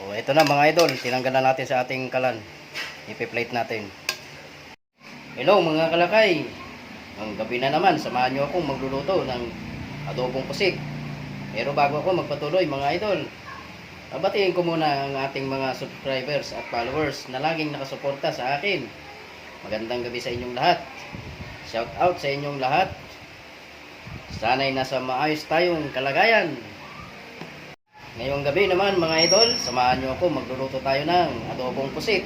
O, ito na mga idol. Tinanggal na natin sa ating kalan. Ipi-plate natin. Hello mga kalakay. Ang gabi na naman, samahan nyo akong magluluto ng adobong pusik. Pero bago ako magpatuloy mga idol, Babatiin ko muna ang ating mga subscribers at followers na laging nakasuporta sa akin. Magandang gabi sa inyong lahat. Shout out sa inyong lahat. Sana'y nasa maayos tayong kalagayan. Ngayong gabi naman mga idol, samahan nyo ako magluluto tayo ng adobong pusit.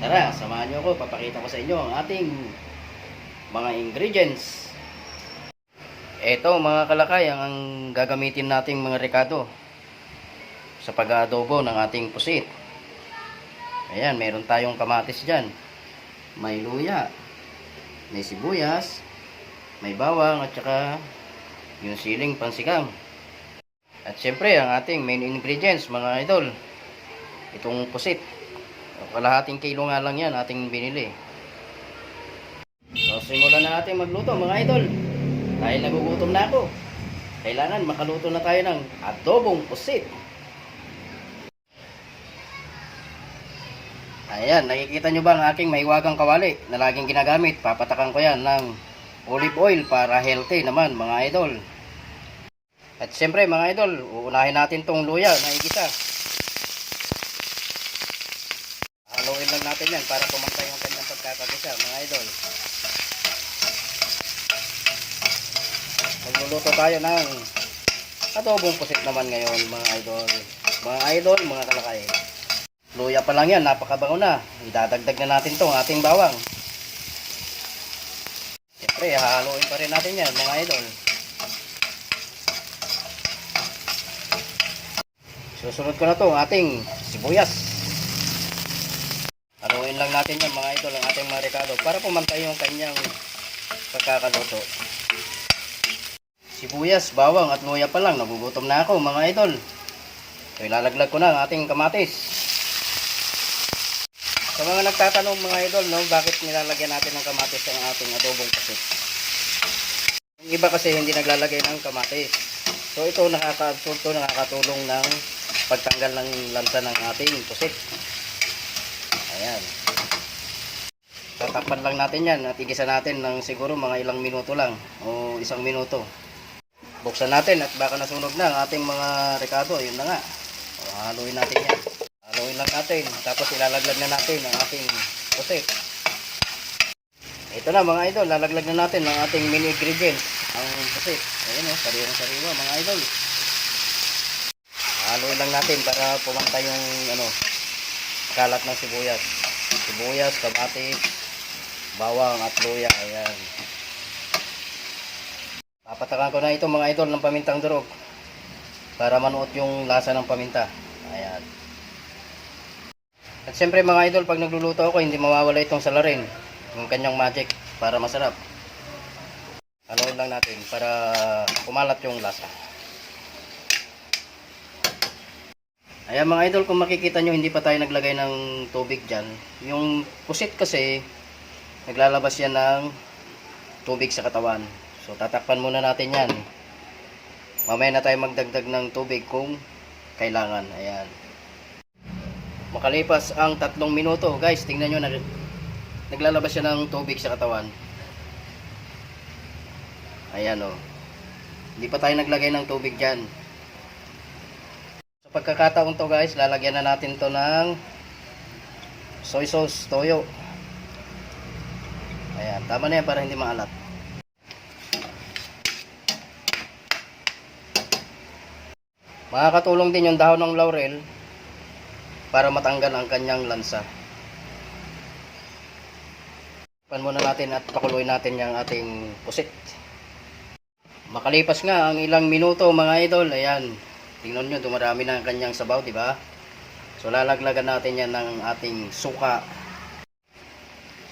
Tara, samahan nyo ako, papakita ko sa inyo ang ating mga ingredients. Ito mga kalakay, ang gagamitin nating mga rekado sa pag-adobo ng ating pusit. Ayan, meron tayong kamatis dyan. May luya, may sibuyas, may bawang at saka yung siling pansikam. At syempre, ang ating main ingredients, mga idol, itong pusit. Kalahating kilo nga lang yan ating binili. So, simulan na natin magluto, mga idol. Dahil nagugutom na ako. Kailangan makaluto na tayo ng adobong pusit. Ayan, nakikita nyo ba ang aking maiwagang kawali na laging ginagamit? Papatakan ko yan ng olive oil para healthy naman mga idol. At siyempre mga idol, uunahin natin tong luya na igisa. Haluin lang natin yan para pumantay yung kanyang pagkakagisa mga idol. Magluluto tayo ng adobong pusit naman ngayon mga idol. Mga idol, mga kalakay. Luya pa lang yan, napakabango na. Idadagdag na natin tong ating bawang. Siyempre, hahaluin pa rin natin yan, mga idol. Susunod ko na to ating sibuyas. Haluin lang natin yan, mga idol, ang ating mga rekado para pumantay yung kanyang pagkakaluto. Sibuyas, bawang at luya pa lang. Nagugutom na ako, mga idol. So, ilalaglag ko na ang ating kamatis. Sa mga nagtatanong mga idol, no, bakit nilalagyan natin ng kamatis ang ating adobong pusit? Yung iba kasi hindi naglalagay ng kamatis. So ito nakaka-absorb to, nakakatulong ng pagtanggal ng lansa ng ating pusit. Ayan. Tatakpan lang natin yan at igisa natin ng siguro mga ilang minuto lang o isang minuto. Buksan natin at baka nasunog na ang ating mga rekado. Yun na nga. O, haluin natin yan. Haluin lang natin. Tapos ilalaglag na natin ang ating pusit. Ito na mga idol. Lalaglag na natin ang ating mini ingredients. Ang pusit. Ayan o. Sariwang sariwa mga idol. Haluin lang natin para pumantay yung ano, kalat ng sibuyas. Sibuyas, kamatis, bawang at luya. Ayan. Papatakan ko na ito mga idol ng pamintang durog para manuot yung lasa ng paminta. Ayan. At siyempre mga idol, pag nagluluto ako, hindi mawawala itong salarin. Yung kanyang magic para masarap. Haluin lang natin para kumalat yung lasa. Ayan mga idol, kung makikita nyo, hindi pa tayo naglagay ng tubig dyan. Yung pusit kasi, naglalabas yan ng tubig sa katawan. So tatakpan muna natin yan. Mamaya na tayo magdagdag ng tubig kung kailangan. Ayan. Makalipas ang tatlong minuto, guys, tingnan nyo na naglalabas siya ng tubig sa katawan. Ayan o. Oh. Hindi pa tayo naglagay ng tubig dyan. Pagkakataon to guys, lalagyan na natin to ng soy sauce, toyo. Ayan, tama na yan para hindi maalat. Makakatulong din yung dahon ng laurel para matanggal ang kanyang lansa. Pan muna natin at pakuluin natin yung ating pusit. Makalipas nga ang ilang minuto mga idol, ayan. Tingnan nyo, dumarami na ang kanyang sabaw, di ba? So lalaglagan natin yan ng ating suka.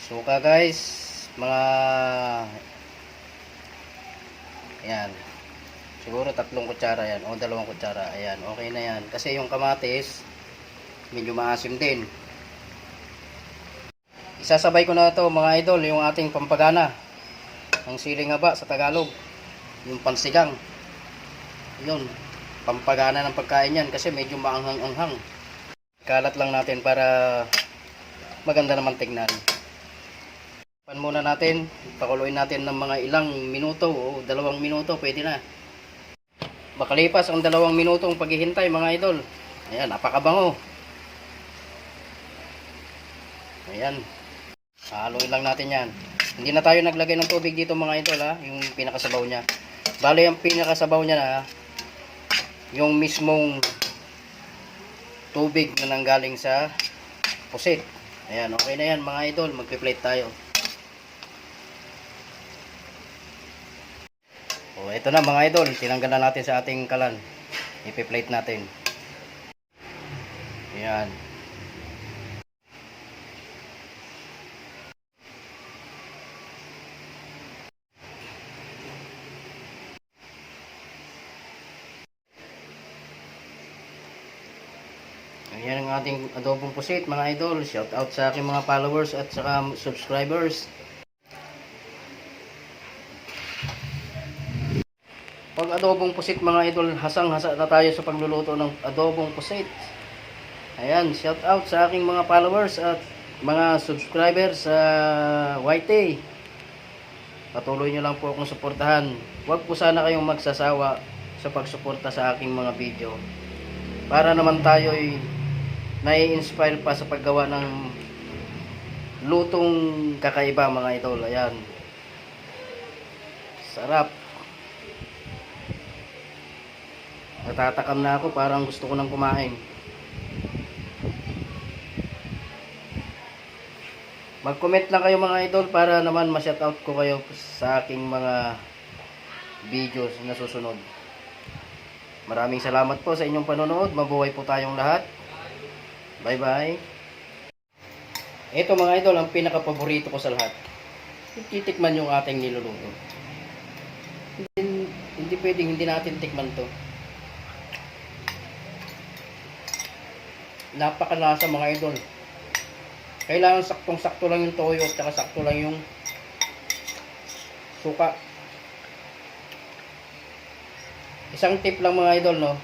Suka guys, mga Ayan. Siguro tatlong kutsara yan o dalawang kutsara. Ayan, okay na yan. Kasi yung kamatis, medyo maasim din. Isasabay ko na ito mga idol, yung ating pampagana. Ang siling haba sa Tagalog. Yung pansigang. Yun. Pampagana ng pagkain yan kasi medyo maanghang-anghang. Kalat lang natin para maganda naman tignan. Pan muna natin, pakuluin natin ng mga ilang minuto o dalawang minuto, pwede na. Makalipas ang dalawang minutong paghihintay mga idol. Ayan, napakabango. Ayan. Haluin lang natin yan. Hindi na tayo naglagay ng tubig dito mga idol ha, yung pinakasabaw niya. Bale yung pinakasabaw niya na yung mismong tubig na nanggaling sa pusit. Ayan, okay na yan mga idol. Magpi-plate tayo. O, ito na mga idol. Tinanggal na natin sa ating kalan. Ipi-plate natin. Ayan. Ayan ang ating adobong pusit mga idol. Shout out sa aking mga followers at saka subscribers. Pag adobong pusit mga idol, hasang-hasa na tayo sa pagluluto ng adobong pusit. Ayan, shout out sa aking mga followers at mga subscribers sa YT. Patuloy nyo lang po akong suportahan. Huwag po sana kayong magsasawa sa pagsuporta sa aking mga video. Para naman tayo'y nai-inspire pa sa paggawa ng lutong kakaiba mga idol. Ayan. Sarap. Natatakam na ako, parang gusto ko nang kumain. Mag-comment lang kayo mga idol para naman ma-shoutout ko kayo sa aking mga videos na susunod. Maraming salamat po sa inyong panonood. Mabuhay po tayong lahat. Bye-bye. Ito mga idol, ang pinaka-paborito ko sa lahat. Titikman yung ating niluluto. Hindi, hindi pwedeng hindi natin tikman to. Napakalasa mga idol. Kailangan saktong-sakto lang yung toyo at saka sakto lang yung suka. Isang tip lang mga idol, no?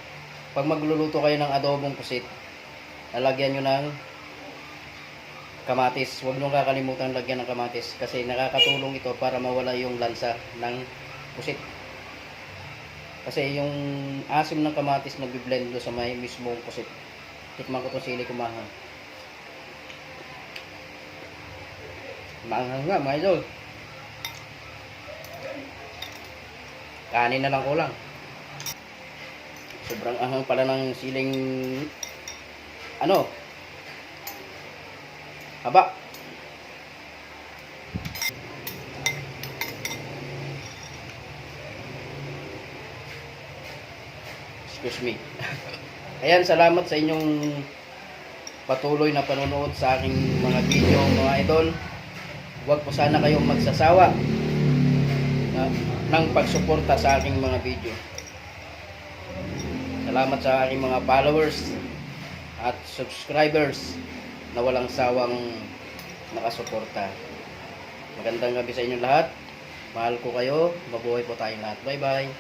Pag magluluto kayo ng adobong pusit, lalagyan nyo ng kamatis. Huwag nyo kakalimutan lagyan ng kamatis kasi nakakatulong ito para mawala yung lansa ng pusit. Kasi yung asim ng kamatis nagbi-blend do sa may mismong pusit. Tikman ko to sili kumahang. Maanghang nga mga idol. Kanin na lang kulang. Sobrang anghang pala ng siling ano? Haba. Excuse me. Ayan, salamat sa inyong patuloy na panonood sa aking mga video, mga idol. Huwag po sana kayong magsasawa na, ng pagsuporta sa aking mga video. Salamat sa aking mga followers at subscribers na walang sawang nakasuporta. Magandang gabi sa inyong lahat. Mahal ko kayo. Mabuhay po tayong lahat. Bye-bye.